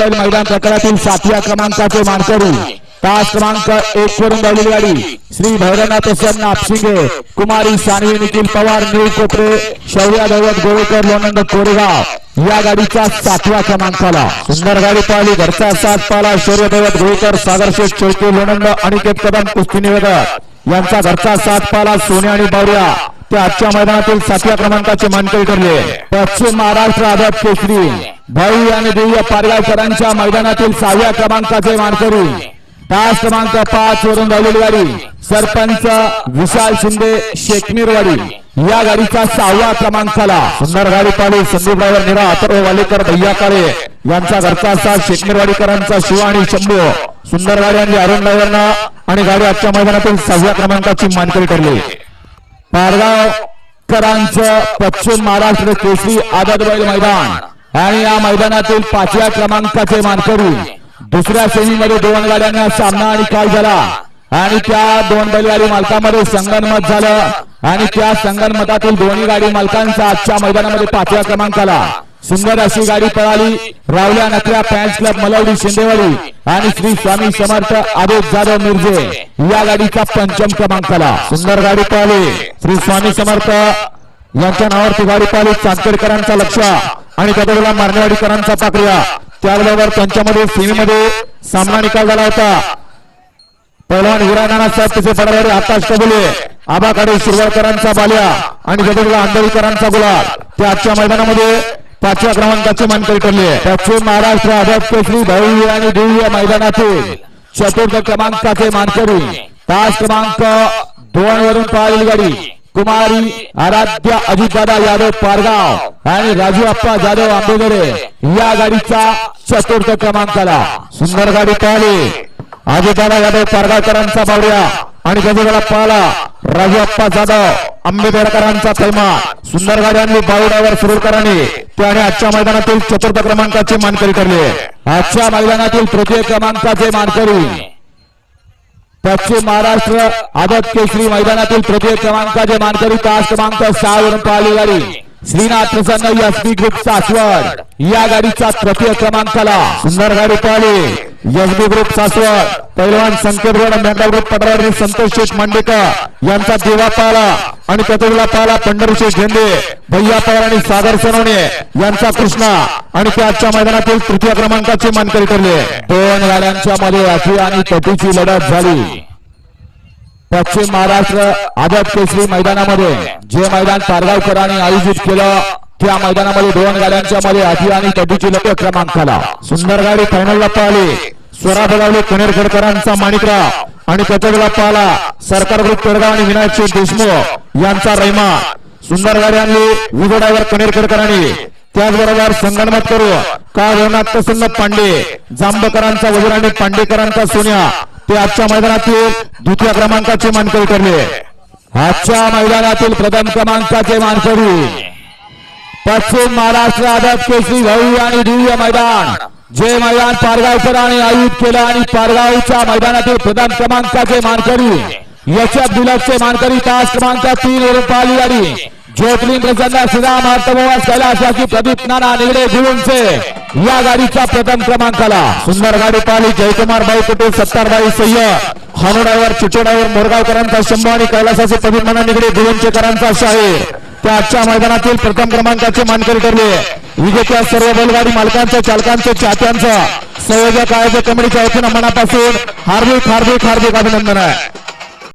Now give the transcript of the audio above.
बैल मैदान प्रकारातील सातव्या क्रमांकाचे मानकरी. तास क्रमांक एक वरून गावलेली गाडी. श्री भैरवनाथ प्रसन्न आपशिंगे कुमारी सानवी निखिल पवार निळ कोपरे शौर्या दैवत गोवेकर लोणंद कोरेगाव या गाडीचा सातव्या क्रमांकाला. सुंदर गाडी पाहिली. घरचा सात पाला शौर्य दैवत गोवेकर सागर शेठ चौके लोणंद अनिकेत कदम कुस्ती निवेदक. यांचा घरचा सात पाला सोने आणि बावऱ्या. ते आजच्या मैदानातील सातव्या क्रमांकाचे मानकरी ठरले. पश्चिम महाराष्ट्र आझाद केसरी. भाई आणि दिव्य पारगावकरांच्या मैदानातील सहाव्या क्रमांकाचे मानकरी. तास क्रमांक पाच वरून गावलेली गाडी. सरपंच विशाल शिंदे शेकनीरवाडी या गाडीचा सहाव्या क्रमांकाला सुंदर गाडी पाहिली. संदीप ड्रायव्हर निरा अथर्व वालेकर भैया काळे यांचा घरचा साथ शेकनीरवाडीकरांचा शिव आणि शंभू. सुंदर गाडी आणि अरुण ड्रायव्हरना आणि गाडी आजच्या मैदानातील सहाव्या क्रमांकाची मानकरी ठरली. पारगावकरांचं पश्चिम महाराष्ट्र केसरी आदत बैल मैदान. आणि या मैदानातील पाचव्या क्रमांकाचे मानकरी दुसऱ्या श्रेणीमध्ये दोन गाड्यांना सामना आणि काल झाला. आणि त्या दोन बैलगाडी मालकांमध्ये संगणमत झालं. आणि त्या संगणमतातील दोन्ही गाडी मालकांचा आजच्या मैदानामध्ये पाचव्या क्रमांकाला. सुंदर अशी गाडी पळाली. रावल्या नकऱ्या फॅन्स क्लब मलवडी शिंदेवाडी आणि श्री स्वामी समर्थ आदेश जाधव मिरजे या गाडीचा पंचम क्रमांकाला. सुंदर गाडी पळाली. श्री स्वामी समर्थ यांच्या नावावरती गाडी पळाली. चांदखेडकरांचा लक्ष आणि त्याच्याला मारणेवाडीकरांचा पाकड्या त्याबरोबर त्यांच्यामध्ये सेमीमध्ये सामना निकाल झाला होता. पहिलवान हिराणा साहेब तिथे पडवारी आकाश कबुले आबाकडे शिरवळकरांचा बाल्या आणि गदरला आंधळीकरांचा गुलाब ते आजच्या मैदानामध्ये पाचव्या क्रमांकाचे मानकरी ठरले. पश्चिम महाराष्ट्र आझाद केसरी भव्य आणि दिव्य मैदानातील चतुर्थ क्रमांकाचे मानकरी. तास क्रमांक दोन वरून पाहिली गाडी. कुमारी आराध्य अजितदादा यादव पारगाव आणि राजू आप्पा जाधव आंबेगडे या गाडीचा चतुर्थ क्रमांकाला सुंदर गाडी पळाली. अजितदादा यादव पारगावकरांचा बावड्या आणि गजगडा पाहला राजू अप्पा जाधव आंबेडकरांचा थैमा सुंदर गाड्यांनी बावड्यावर सुरूरकरांनी त्याने आजच्या मैदानातील चतुर्थ क्रमांकाचे मानकरी ठरले. आजच्या मैदानातील तृतीय क्रमांकाचे मानकरी पश्चिम महाराष्ट्र आदत केसरी मैदानातील तृतीय क्रमांकाचे मानकरी तास क्रमांक सहा वरून पाहिली गाडी Shrinath Prasanna S B group Saswad. या गाडीचा तृतीय क्रमांकाला सुंदर गाडी पाहिली एसबी ग्रुप सासवड पैलवान संकेत रोड मेंढा ग्रुप पटवारी संतोष शेठ मांडेकर यांचा देवा पाला आणि त्यातला पाला पंढरीशेठ झेंडे भैया पवार आणि सागर सोनवणे यांचा कृष्णा आणि त्या आजच्या मैदानातील तृतीय क्रमांकाचे मानकरी ठरले. दोन गाड्यांच्या मध्ये अखी आणि पटीची लढत झाली. पश्चिम महाराष्ट्र आझाद केसरी मैदानामध्ये जे मैदान पारगावकरांनी आयोजित केलं त्या मैदानामध्ये दोन गाड्यांच्या मध्ये आधी आणि कबीची लक्ष क्रमांकाला. सुंदर गाडी फायनलला पाहिली स्वरा बजावले कनेरखेडकरांचा माणिकराव. आणि त्याच्याकडे पाहिला सरकार ग्रुप पेडगाव आणि विनायक शेठ देशमुख यांचा रैमा सुंदर गाडी आणली. विजोडावर कनेरखेडकरांनी त्याचबरोबर संगणमत करू. का रवनाथ प्रसन्न पांडे. जांबकरांचा वजीर आणि पांडेकरांचा सोन्या. ते आजच्या मैदानातील द्वितीय क्रमांकाचे मानकरी ठरले. आजच्या मैदानातील प्रथम क्रमांकाचे मानकरी पश्चिम महाराष्ट्र आझाद केसरी भव्य आणि दिव्य मैदान. जे मैदान पारगावकरांनी आयोजित केलं आणि पारगावच्या मैदानातील प्रथम क्रमांकाचे मानकरी याच्या बिलकचे मानकरी तास क्रमांक तीन वरून पाहिली गाडी. ज्योतिलिंग प्रसन्न श्रीराम अर्थमोवास कैलासवासी प्रदीप नाना निगडे गुरुंचे या गाडीचा प्रथम क्रमांकाला. सुंदर गाडी पाहिली जयकुमार भाई पटेल सत्तारबाई सय्यद हनुडावर चिचोडावर मोरगावकरांचा शंभू आणि कैलासाचे प्रदीप नाना निगडे गुरुंचेकरांचा शाहीर. त्या आजच्या मैदानातील प्रथम क्रमांकाचे मानकरी ठरले. विजेत्या सर्व बैलगाडी मालकांचं चालकांचं चाहत्यांचं संयोजक आयोजक कमिटीच्या वतीनं मनापासून हार्दिक हार्दिक हार्दिक अभिनंदन आहे.